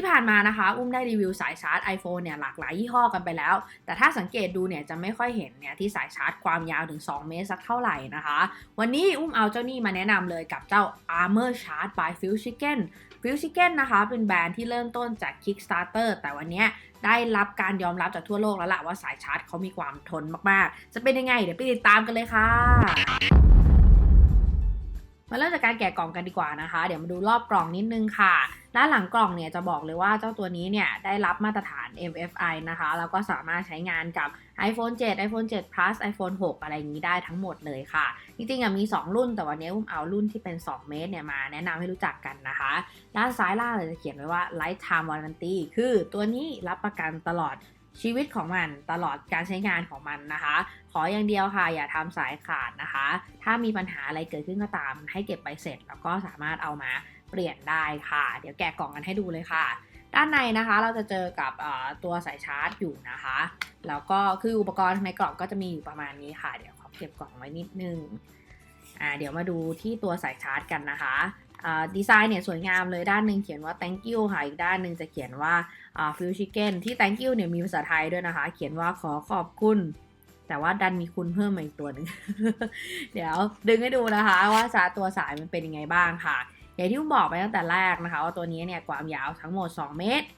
ที่ผ่านมานะคะ อุ้มได้รีวิวสายชาร์จ iPhone เนี่ยหลากหลายยี่ห้อกันไปแล้ว แต่ถ้าสังเกตดูเนี่ยจะไม่ค่อยเห็นเนี่ยที่สายชาร์จความยาวถึง 2 เมตรสักเท่าไหร่นะคะ วันนี้อุ้มเอาเจ้านี่มาแนะนำเลยกับเจ้า Armor Charge by Fuse Chicken Fuse Chicken นะคะเป็นแบรนด์ที่เริ่มต้นจาก Kickstarter แต่วันนี้ได้รับการยอมรับจากทั่วโลกแล้วล่ะว่าสายชาร์จเขามีความทนมาก ๆ จะเป็นยังไง เดี๋ยวไปติดตามกันเลยค่ะ มาเริ่มจากการแกะกล่องกันดีกว่านะคะ เดี๋ยวมาดูรอบกล่องนิดนึงค่ะ ด้านหลังกล่องเนี่ยจะบอกเลยว่าเจ้าตัวนี้เนี่ยได้รับมาตรฐาน MFI นะคะ แล้วก็สามารถใช้งานกับ iPhone 7 iPhone 7 Plus iPhone 6 อะไรอย่างนี้ได้ทั้งหมดเลยค่ะ จริงๆมี 2 รุ่นแต่วันนี้อุ้มเอารุ่นที่เป็น 2 เมตรเนี่ยมาแนะนำให้รู้จักกันนะคะ ด้านซ้ายล่างเลยจะเขียนไว้ว่า Lifetime Warranty คือตัวนี้รับประกันตลอด ชีวิตของมันตลอดการใช้งานของมันนะคะ ขออย่างเดียวค่ะ อย่าทำสายขาดนะคะ ถ้ามีปัญหาอะไรเกิดขึ้นก็ตาม ให้เก็บไปเสร็จ แล้วก็สามารถเอามาเปลี่ยนได้ค่ะ เดี๋ยวแกะกล่องกันให้ดูเลยค่ะ ด้านในนะคะเราจะเจอกับตัวสายชาร์จอยู่นะคะ แล้วก็คืออุปกรณ์ในกล่องก็จะมีอยู่ประมาณนี้ค่ะ เดี๋ยวขอเก็บกล่องไว้นิดนึงอ่าเดี๋ยวมาดูที่ตัวสายชาร์จกันนะคะ ดีไซน์เนี่ยสวยงามเลยด้านหนึ่งเขียนว่า thank you ค่ะอีกด้านหนึ่งจะเขียนว่าฟิวชิเก้นที่ thank you เนี่ยมีภาษาไทยด้วยนะคะ เขียนว่าขอขอบคุณ แต่ว่าดันมีคุณเพิ่มมาอีกตัวหนึ่งเดี๋ยวดึงให้ดูนะคะว่าสาตัวสายมันเป็นยังไงบ้างค่ะ อย่างที่ผมบอกไปตั้งแต่แรกนะคะว่าตัวนี้เนี่ยความยาวทั้งหมด 2 เมตร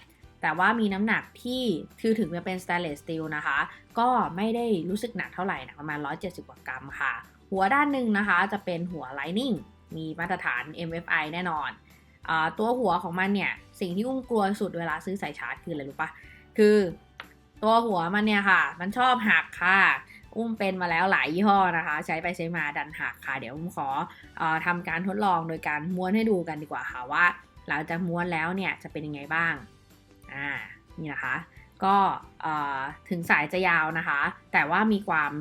แต่ว่ามีน้ำหนักที่คือถึงจะเป็น stainless steel นะคะ ก็ไม่ได้รู้สึกหนักเท่าไหร่นะประมาณ 170 กว่ากรัมค่ะ หัวด้านหนึ่งนะคะจะเป็นหัว lining มีมาตรฐาน MFI แน่นอนตัวหัวของมันเนี่ย สิ่งที่อุ้มกลัวสุดเวลาซื้อสายชาร์จคืออะไรรู้ปะคือตัวหัวมันเนี่ยค่ะ มันชอบหักค่ะ อุ้มเป็นมาแล้วหลายยี่ห้อนะคะ ใช้ไปใช้มาดันหักค่ะ เดี๋ยวอุ้มขออทำการทดลองโดยการม้วนให้ดูกันดีกว่าค่ะว่า หลังจากม้วนแล้วเนี่ยจะเป็นยังไงบ้าง อ่า นี่นะคะ ก็ถึงสายจะยาวนะคะ แต่ว่ามีความ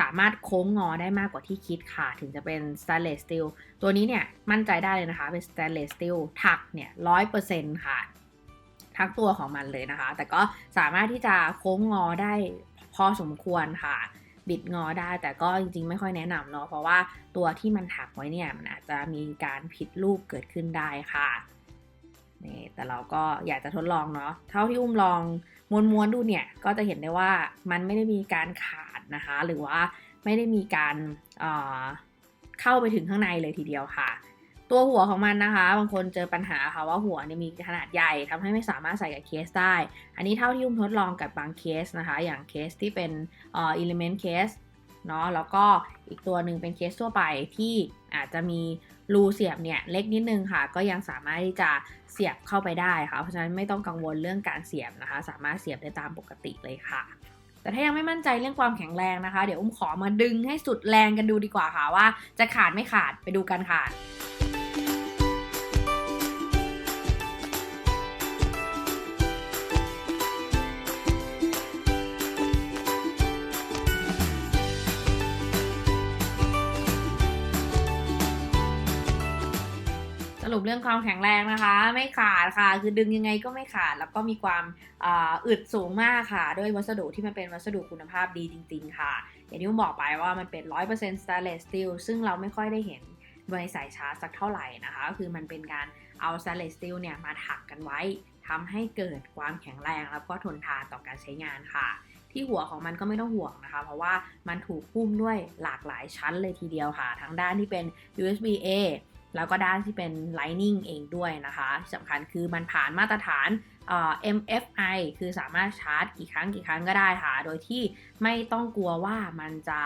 สามารถโค้งงอได้มากกว่าที่คิดค่ะ ถึงจะเป็น stainless steel ตัวนี้เนี่ย มั่นใจได้เลยนะคะ เป็น stainless steel ถักเนี่ยร้อยเปอร์เซ็นต์ค่ะ ทั้งตัวของมันเลยนะคะ แต่ก็สามารถที่จะโค้งงอได้พอสมควรค่ะ บิดงอได้ แต่ก็จริงๆ ไม่ค่อยแนะนำเนาะ เพราะว่าตัวที่มันถักไว้เนี่ย มันอาจจะมีการผิดรูปเกิดขึ้นได้ค่ะนี่แต่เราก็อยากจะทดลองเนาะ เท่าที่อุ้มลองม้วนๆดูเนี่ย ก็จะเห็นได้ว่ามันไม่ได้มีการขาด นะคะ หรือว่าไม่ได้มีการเข้าไปถึงข้างในเลยทีเดียวค่ะ ตัวหัวของมันนะคะ บางคนเจอปัญหาค่ะว่าหัวเนี่ยมีขนาดใหญ่ทำให้ไม่สามารถใส่กับเคสได้ อันนี้เท่าที่อุ้มทดลองกับบางเคสนะคะ อย่างเคสที่เป็นเอ่อ element case เนาะแล้วก็อีกตัวหนึ่งเป็นเคสทั่วไปที่อาจจะมีรูเสียบเนี่ยเล็กนิดนึงค่ะ ก็ยังสามารถที่จะเสียบเข้าไปได้ค่ะ เพราะฉะนั้นไม่ต้องกังวลเรื่องการเสียบนะคะ สามารถเสียบได้ตามปกติเลยค่ะ แต่ถ้ายังไม่มั่นใจเรื่องความแข็งแรงนะคะ เดี๋ยวอุ้มขอมาดึงให้สุดแรงกันดูดีกว่าค่ะว่า จะขาดไม่ขาดไปดูกันค่ะ รุปเรื่องความแข็งแรงนะคะ ไม่ขาดค่ะ คือดึงยังไงก็ไม่ขาด แล้วก็มีความอึดสูงมากค่ะ ด้วยวัสดุที่มันเป็นวัสดุคุณภาพดีจริง ๆ ค่ะ อย่างที่ผมบอกไปว่ามันเป็น 100% stainless steel ซึ่งเราไม่ค่อยได้เห็นในสายชาร์จสักเท่าไหร่นะคะ ก็คือมันเป็นการเอา stainless steel เนี่ยมาถักกันไว้ทำให้เกิดความแข็งแรงแล้วก็ทนทานต่อการใช้งานค่ะที่หัวของมันก็ไม่ต้องห่วงนะคะ เพราะว่ามันถูกหุ้มด้วยหลากหลายชั้นเลยทีเดียวค่ะ ทั้งด้านที่เป็น USB A แล้วก็ด้านที่เป็น Lightning เองด้วยนะคะสำคัญคือมันผ่านมาตรฐาน MFI คือสามารถชาร์จกี่ครั้งกี่ครั้งก็ได้ค่ะ โดยที่ไม่ต้องกลัวว่ามันจะ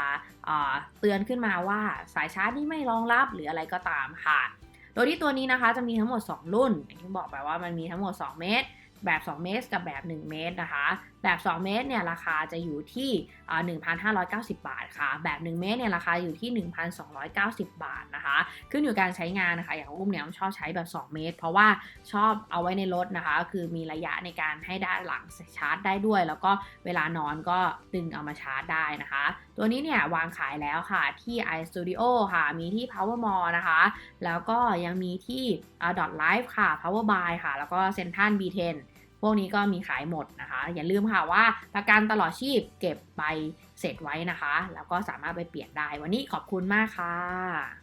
เตือนขึ้นมาว่าสายชาร์จนี่ไม่รองรับหรืออะไรก็ตามค่ะ โดยที่ตัวนี้นะคะจะมีทั้งหมด 2 รุ่นอย่างที่บอกไปว่ามันมีทั้งหมด 2 เมตร แบบ 2 เมตร กับแบบ 1 เมตรนะคะ แบบ 2 เมตรเนี่ยราคาจะอยู่ที่ 1,590 บาทค่ะ แบบ 1 เมตรเนี่ยราคาอยู่ที่ 1,290 บาทนะคะ ขึ้นอยู่การใช้งานนะคะ อย่างอุ้มเนี่ยชอบใช้แบบ 2 เมตร เพราะว่าชอบเอาไว้ในรถนะคะ คือมีระยะในการให้ด้านหลังชาร์จได้ด้วย แล้วก็เวลานอนก็ดึงเอามาชาร์จได้นะคะ ตัวนี้เนี่ยวางขายแล้วค่ะที่ iStudio ค่ะ มีที่ Power Mall นะคะ แล้วก็ยังมีที่ Dot Life ค่ะ Power Buy ค่ะ แล้วก็ Central B10 พวกนี้ก็มีขายหมดนะคะ อย่าลืมค่ะว่าประกันตลอดชีพเก็บใบเสร็จไว้นะคะ แล้วก็สามารถไปเปลี่ยนได้ วันนี้ขอบคุณมากค่ะ